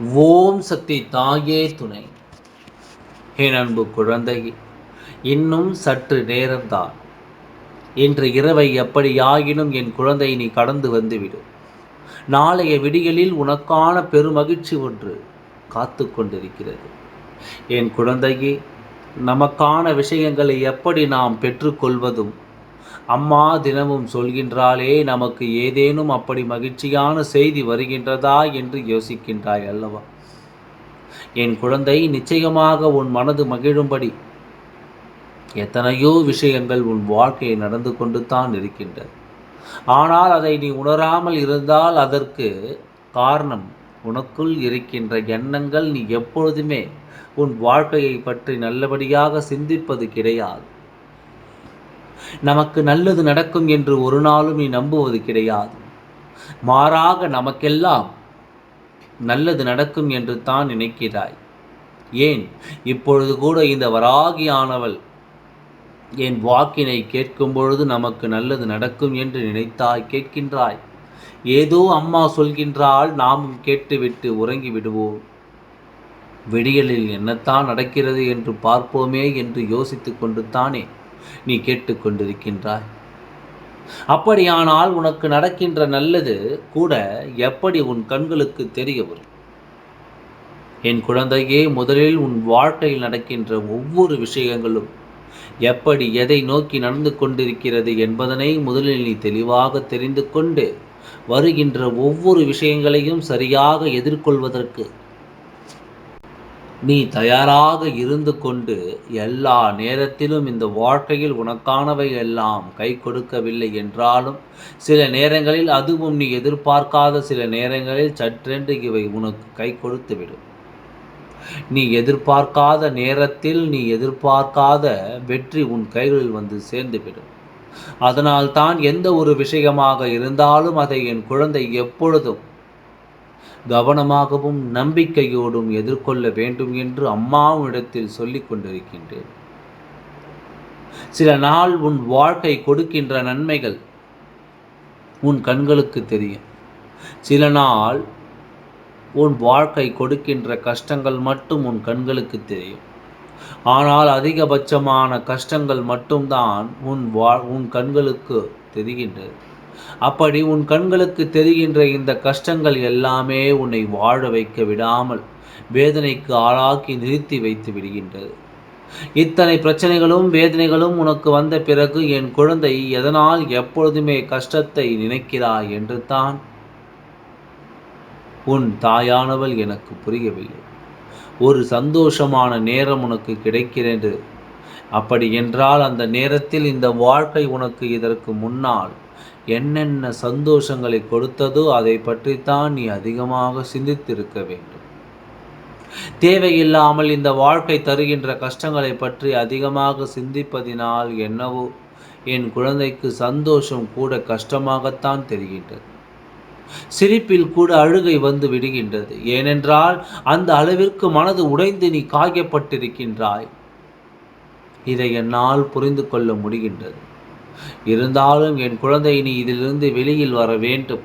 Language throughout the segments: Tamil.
ஓம் சக்தி தாயே துணை. என் அன்பு குழந்தை இன்னும் சற்று நேரம்தான். இன்று இரவை எப்படியாகினும் என் குழந்தை நீ கடந்து வந்துவிடும் நாளைய விடியலில் உனக்கான பெருமகிழ்ச்சி ஒன்று காத்து கொண்டிருக்கிறது. என் குழந்தையே நமக்கான விஷயங்களை எப்படி நாம் பெற்றுக்கொள்வதும் அம்மா தினமும் சொல்கின்றாளே நமக்கு ஏதேனும் அப்படி மகிழ்ச்சியான செய்தி வருகின்றதா? என்று யோசிக்கின்றாய் அல்லவா? என் குழந்தை நிச்சயமாக உன் மனது மகிழும்படி எத்தனையோ விஷயங்கள் உன் வாழ்க்கையை நடந்து கொண்டு தான் இருக்கின்றது ஆனால் அதை நீ உணராமல் இருந்தால் அதற்கு காரணம் உனக்குள் இருக்கின்ற எண்ணங்கள். நீ எப்பொழுதுமே உன் வாழ்க்கையை பற்றி நல்லபடியாக சிந்திப்பது கிடையாது. நமக்கு நல்லது நடக்கும் என்று ஒரு நாளும் நீ நம்புவது கிடையாது. மாறாக நமக்கெல்லாம் நல்லது நடக்கும் என்று தான் நினைக்கிறாய். ஏன்? இப்பொழுது கூட இந்த வராகியானவள் என் வாக்கினை கேட்கும் பொழுது நமக்கு நல்லது நடக்கும் என்று நினைத்தாய் கேட்கின்றாய். ஏதோ அம்மா சொல்கின்றால் நாமும் கேட்டுவிட்டு உறங்கி விடுவோம். விடியலில் என்னத்தான் நடக்கிறது என்று பார்ப்போமே என்று யோசித்து கொண்டு தானே நீ கேட்டுக்கொண்டிருக்கின்றாய். அப்படியானால் உனக்கு நடக்கின்ற நல்லது கூட எப்படி உன் கண்களுக்கு தெரிய வரும்? என் குழந்தையே முதலில் உன் வாழ்க்கையில் நடக்கின்ற ஒவ்வொரு விஷயங்களும் எப்படி எதை நோக்கி நடந்து கொண்டிருக்கிறது என்பதனை முதலில் நீ தெளிவாக தெரிந்து கொண்டு வருகின்ற ஒவ்வொரு விஷயங்களையும் சரியாக எதிர்கொள்வதற்கு நீ தயாராக இருந்து கொண்டு எல்லா நேரத்திலும் இந்த வாழ்க்கையில் உனக்கானவை எல்லாம் கை கொடுக்கவில்லை என்றாலும் சில நேரங்களில் அதுவும் நீ எதிர்பார்க்காத சில நேரங்களில் சற்றென்று இவை உனக்கு கை கொடுத்துவிடும். நீ எதிர்பார்க்காத நேரத்தில் நீ எதிர்பார்க்காத வெற்றி உன் கைகளில் வந்து சேர்ந்துவிடும். அதனால் தான் எந்த ஒரு விஷயமாக இருந்தாலும் அதை என் குழந்தை எப்பொழுதும் கவனமாகவும் நம்பிக்கையோடும் எதிர்கொள்ள வேண்டும் என்று அம்மாவிடத்தில் சொல்லிக் கொண்டிருக்கின்றேன். சில நாள் உன் வாழ்க்கை கொடுக்கின்ற நன்மைகள் உன் கண்களுக்கு தெரியும். சில நாள் உன் வாழ்க்கை கொடுக்கின்ற கஷ்டங்கள் மட்டும் உன் கண்களுக்கு தெரியும். ஆனால் அதிகபட்சமான கஷ்டங்கள் மட்டும்தான் உன் வா உன் கண்களுக்கு தெரிகின்றது. அப்படி உன் கண்களுக்கு தெரிகின்ற இந்த கஷ்டங்கள் எல்லாமே உன்னை வாழ வைக்க விடாமல் வேதனைக்கு ஆளாக்கி நிறுத்தி வைத்து விடுகின்றது. இத்தனை பிரச்சனைகளும் வேதனைகளும் உனக்கு வந்த பிறகு என் குழந்தை எதனால் எப்பொழுதுமே கஷ்டத்தை நினைக்கிறாய் என்று தான் உன் தாயானவள் எனக்கு புரியவில்லை. ஒரு சந்தோஷமான நேரம் உனக்கு கிடைக்கிறது. அப்படி என்றால் அந்த நேரத்தில் இந்த வாழ்க்கை உனக்கு இதற்கு முன்னால் என்னென்ன சந்தோஷங்களை கொடுத்ததோ அதை பற்றித்தான் நீ அதிகமாக சிந்தித்திருக்க வேண்டும். தேவையில்லாமல் இந்த வாழ்க்கை தருகின்ற கஷ்டங்களை பற்றி அதிகமாக சிந்திப்பதினால் என்னவோ என் குழந்தைக்கு சந்தோஷம் கூட கஷ்டமாகத்தான் தெரிகின்றது. சிரிப்பில் கூட அழுகை வந்து விடுகின்றது. ஏனென்றால் அந்த அளவிற்கு மனது உடைந்து நீ காயப்பட்டிருக்கின்றாய். இதை என்னால் புரிந்து கொள்ள முடிகின்றது. இருந்தாலும் என் குழந்தை நீ இதிலிருந்து வெளியில் வர வேண்டும்.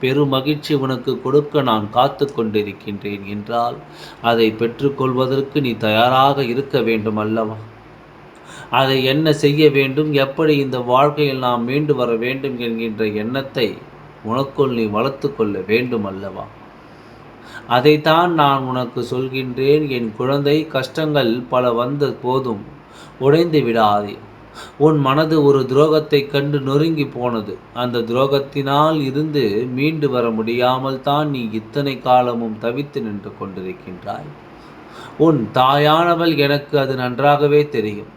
பெரும் மகிழ்ச்சி உனக்கு கொடுக்க நான் காத்து கொண்டிருக்கின்றேன் என்றால் அதை பெற்றுக்கொள்வதற்கு நீ தயாராக இருக்க வேண்டும் அல்லவா? அதை என்ன செய்ய வேண்டும்? எப்படி இந்த வாழ்க்கையில் நாம் மீண்டு வர வேண்டும் என்கின்ற எண்ணத்தை உனக்குள் நீ வளர்த்து கொள்ள வேண்டும் அல்லவா? அதைத்தான் நான் உனக்கு சொல்கின்றேன். என் குழந்தை கஷ்டங்கள் பல வந்த போதும் உடைந்து விடாதே. உன் மனது ஒரு துரோகத்தை கண்டு நொறுங்கி போனது. அந்த துரோகத்தினால் இருந்து மீண்டு வர முடியாமல் தான் நீ இத்தனை காலமும் தவித்து நின்று கொண்டிருக்கின்றாய். உன் தாயானவள் எனக்கு அது நன்றாகவே தெரியும்.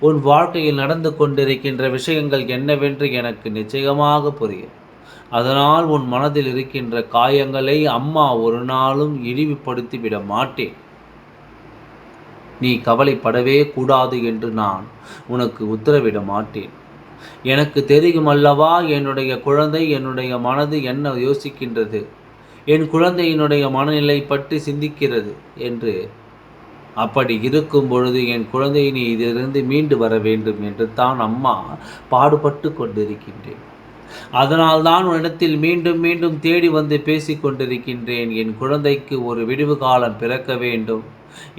உன் வாழ்க்கையில் நடந்து கொண்டிருக்கின்ற விஷயங்கள் என்னவென்று எனக்கு நிச்சயமாக புரியும். அதனால் உன் மனதில் இருக்கின்ற காயங்களை அம்மா ஒரு நாளும் இழிவுபடுத்தி விட மாட்டேன். நீ கவலைப்படவே கூடாது என்று நான் உனக்கு உத்தரவிட மாட்டேன். எனக்கு தெரியும் அல்லவா என்னுடைய குழந்தை என்னுடைய மனது என்ன யோசிக்கின்றது? என் குழந்தையினுடைய மனநிலை பற்றி சிந்திக்கிறது என்று. அப்படி இருக்கும் பொழுது என் குழந்தையை நீ இதிலிருந்து மீண்டு வர வேண்டும் என்று தான் அம்மா பாடுபட்டு கொண்டிருக்கின்றேன். அதனால் தான் உன்னிடத்தில் மீண்டும் மீண்டும் தேடி வந்து பேசிக் கொண்டிருக்கின்றேன். என் குழந்தைக்கு ஒரு விடிவு காலம் பிறக்க வேண்டும்.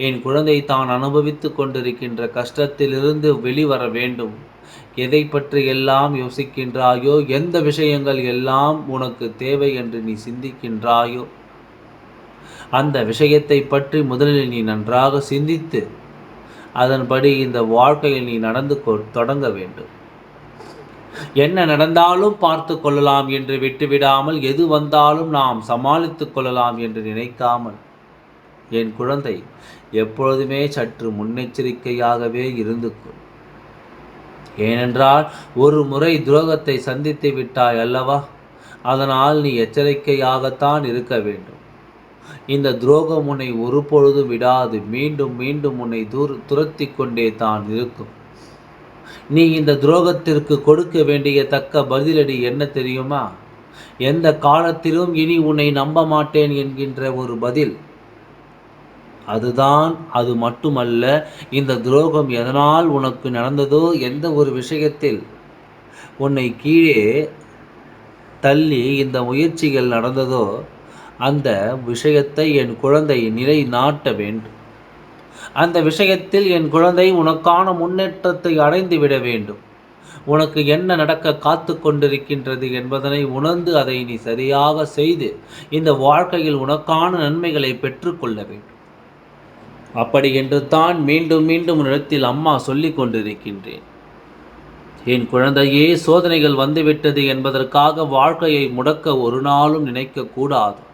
என் குழந்தை தான் அனுபவித்து கொண்டிருக்கின்ற கஷ்டத்திலிருந்து வெளிவர வேண்டும். எதை பற்றி எல்லாம் யோசிக்கின்றாயோ எந்த விஷயங்கள் எல்லாம் உனக்கு தேவை என்று நீ சிந்திக்கின்றாயோ அந்த விஷயத்தை பற்றி முதலில் நீ நன்றாக சிந்தித்து அதன்படி இந்த வாழ்க்கையில் நீ நடந்து தொடங்க வேண்டும். என்ன நடந்தாலும் பார்த்து கொள்ளலாம் என்று விட்டுவிடாமல் எது வந்தாலும் நாம் சமாளித்து கொள்ளலாம் என்று நினைக்காமல் என் குழந்தை எப்பொழுதுமே சற்று முன்னெச்சரிக்கையாகவே இருந்துக்கும் ஏனென்றால் ஒரு முறை துரோகத்தை சந்தித்து விட்டாய் அல்லவா? அதனால் நீ எச்சரிக்கையாகத்தான் இருக்க வேண்டும். இந்த துரோகம் உன்னை ஒரு விடாது மீண்டும் மீண்டும் உன்னை தூர் துரத்தி கொண்டே தான் இருக்கும். நீ இந்த துரோகத்திற்கு கொடுக்க வேண்டிய தக்க பதிலடி என்ன தெரியுமா? எந்த காலத்திலும் இனி உன்னை நம்ப மாட்டேன் என்கின்ற ஒரு பதில் அதுதான் அது மட்டுமல்ல இந்த துரோகம் எதனால் உனக்கு நடந்ததோ எந்த ஒரு விஷயத்தில் உன்னை கீழே தள்ளி இந்த முயற்சிகள் நடந்ததோ அந்த விஷயத்தை என் குழந்தை நிலை நாட்ட வேண்டும். அந்த விஷயத்தில் என் குழந்தை உனக்கான முன்னேற்றத்தை அடைந்து விட வேண்டும். உனக்கு என்ன நடக்க காத்து கொண்டிருக்கின்றது என்பதனை உணர்ந்து அதை நீ சரியாக செய்து இந்த வாழ்க்கையில் உனக்கான நன்மைகளை பெற்றுக்கொள்ள வேண்டும். அப்படி என்று தான் மீண்டும் மீண்டும் உன்னிடத்தில் அம்மா சொல்லி கொண்டிருக்கின்றேன். என் குழந்தையே சோதனைகள் வந்துவிட்டது என்பதற்காக வாழ்க்கையை முடக்க ஒரு நாளும் நினைக்கக்கூடாது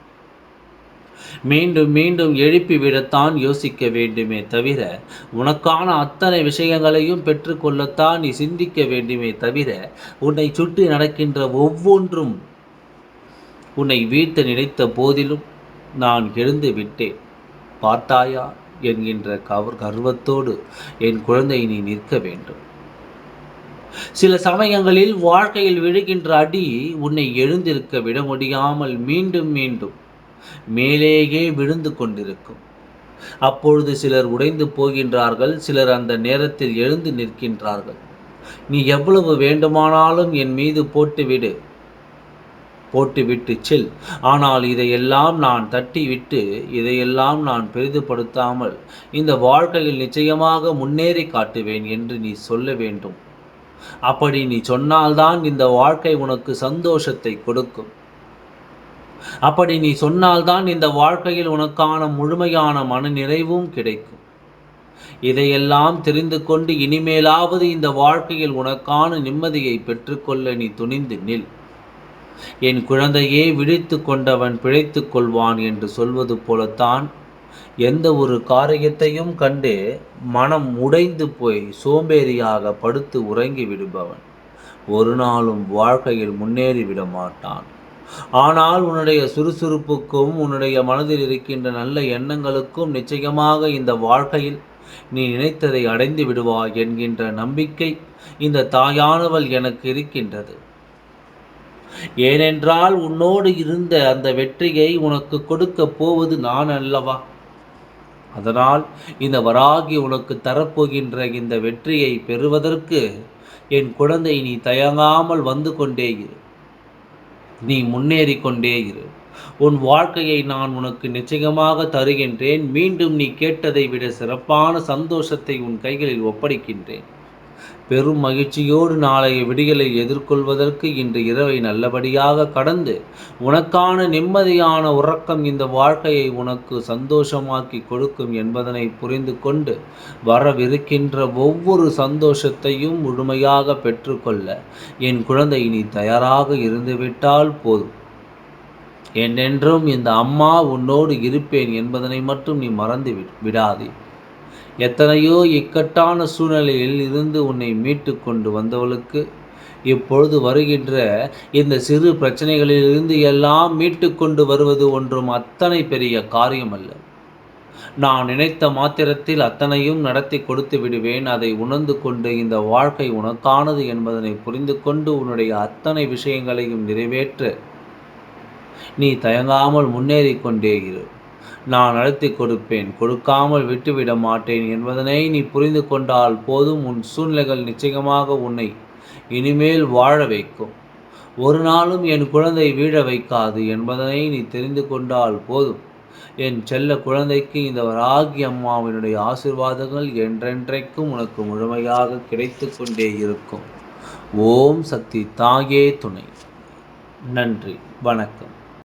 மீண்டும் மீண்டும் எழுப்பிவிடத்தான் யோசிக்க வேண்டுமே தவிர உனக்கான அத்தனை விஷயங்களையும் பெற்றுக்கொள்ளத்தான் நீ சிந்திக்க வேண்டுமே தவிர உன்னை சுற்றி நடக்கின்ற ஒவ்வொன்றும் உன்னை வீழ்த்த நினைத்த போதிலும் நான் எழுந்து விட்டேன். பார்த்தாயா? என்கின்ற கவர் கர்வத்தோடு என் குழந்தை நீ நிற்க வேண்டும். சில சமயங்களில் வாழ்க்கையில் விழுகின்ற அடி உன்னை எழுந்திருக்க விட முடியாமல் மீண்டும் மீண்டும் மேலேயே விழுந்து கொண்டிருக்கும். அப்பொழுது சிலர் உடைந்து போகின்றார்கள் சிலர் அந்த நேரத்தில் எழுந்து நிற்கின்றார்கள். நீ எவ்வளவு வேண்டுமானாலும் என் மீது போட்டுவிடு. போட்டுவிட்டு செல். ஆனால் இதையெல்லாம் நான் தட்டிவிட்டு இதையெல்லாம் நான் பெரிதுபடுத்தாமல் இந்த வாழ்க்கையில் நிச்சயமாக முன்னேறி காட்டுவேன் என்று நீ சொல்ல வேண்டும். அப்படி நீ சொன்னால்தான் இந்த வாழ்க்கை உனக்கு சந்தோஷத்தை கொடுக்கும். அப்படி நீ சொன்னால்தான் இந்த வாழ்க்கையில் உனக்கான முழுமையான மன நிறைவும் கிடைக்கும். இதையெல்லாம் தெரிந்து கொண்டு இனிமேலாவது இந்த வாழ்க்கையில் உனக்கான நிம்மதியை பெற்றுக்கொள்ள நீ துணிந்து நில். என் குழந்தையே விழித்து கொண்டவன் பிழைத்து கொள்வான் என்று சொல்வது போலத்தான் எந்த ஒரு காரியத்தையும் கண்டு மனம் உடைந்து போய் சோம்பேறியாக படுத்து உறங்கி விடுபவன். ஒரு நாளும் வாழ்க்கையில் முன்னேறி விட மாட்டான். ஆனால் உன்னுடைய சுறுசுறுப்புக்கும் உன்னுடைய மனதில் இருக்கின்ற நல்ல எண்ணங்களுக்கும் நிச்சயமாக இந்த வாழ்க்கையில் நீ நினைத்ததை அடைந்து விடுவாய் என்கின்ற நம்பிக்கை இந்த தாயானவள் எனக்கு இருக்கின்றது. ஏனென்றால் உன்னோடு இருந்த அந்த வெற்றியை உனக்கு கொடுக்க போவது நான் அல்லவா? அதனால் இந்த வராகி உனக்கு தரப்போகின்ற இந்த வெற்றியை பெறுவதற்கு என் குழந்தை நீ தயங்காமல் வந்து கொண்டே இரு. நீ முன்னேறி கொண்டே இரு. உன் வாழ்க்கையை நான் உனக்கு நிச்சயமாக தருகின்றேன். மீண்டும் நீ கேட்டதை விட சிறப்பான சந்தோஷத்தை உன் கைகளில் ஒப்படைக்கின்றேன். பெரும் மகிழ்ச்சியோடு நாளைய விடிகளை எதிர்கொள்வதற்கு இன்று இரவை நல்லபடியாக கடந்து உனக்கான நிம்மதியான உறக்கம் இந்த வாழ்க்கையை உனக்கு சந்தோஷமாக்கி கொடுக்கும் என்பதனை புரிந்து கொண்டு வரவிருக்கின்ற ஒவ்வொரு சந்தோஷத்தையும் முழுமையாக பெற்றுக்கொள்ள என் குழந்தை நீ தயாராக இருந்துவிட்டால் போதும். என்றென்றும் இந்த அம்மா உன்னோடு இருப்பேன் என்பதனை மட்டும் நீ மறந்து விடாதே. எத்தனையோ இக்கட்டான சூழ்நிலையில் இருந்து உன்னை மீட்டு கொண்டு வந்தவளுக்கு இப்பொழுது வருகின்ற இந்த சிறு பிரச்சனைகளிலிருந்து எல்லாம் மீட்டு கொண்டு வருவது ஒன்றும் அத்தனை பெரிய காரியம் அல்ல நான் நினைத்த மாத்திரத்தில் அத்தனையும் நடத்தி கொடுத்து விடுவேன். அதை உணர்ந்து கொண்டு இந்த வாழ்க்கை உனக்கானது என்பதனை புரிந்து கொண்டு உன்னுடைய அத்தனை விஷயங்களையும் நிறைவேற்ற. நீ தயங்காமல் முன்னேறி கொண்டே இரு. நான் நடத்தி கொடுப்பேன். கொடுக்காமல் விட்டுவிட மாட்டேன் என்பதனை நீ புரிந்து கொண்டால் போதும். உன் சூழ்நிலைகள் நிச்சயமாக உன்னை இனிமேல் வாழ வைக்கும். ஒரு நாளும் என் குழந்தை வீழ வைக்காது என்பதனை நீ தெரிந்து கொண்டால் போதும். என் செல்ல குழந்தைக்கு இந்த வராகி அம்மாவினுடைய ஆசிர்வாதங்கள் என்றென்றைக்கும் உனக்கு முழுமையாக கிடைத்து கொண்டே இருக்கும். ஓம் சக்தி தாயே துணை. நன்றி. வணக்கம்.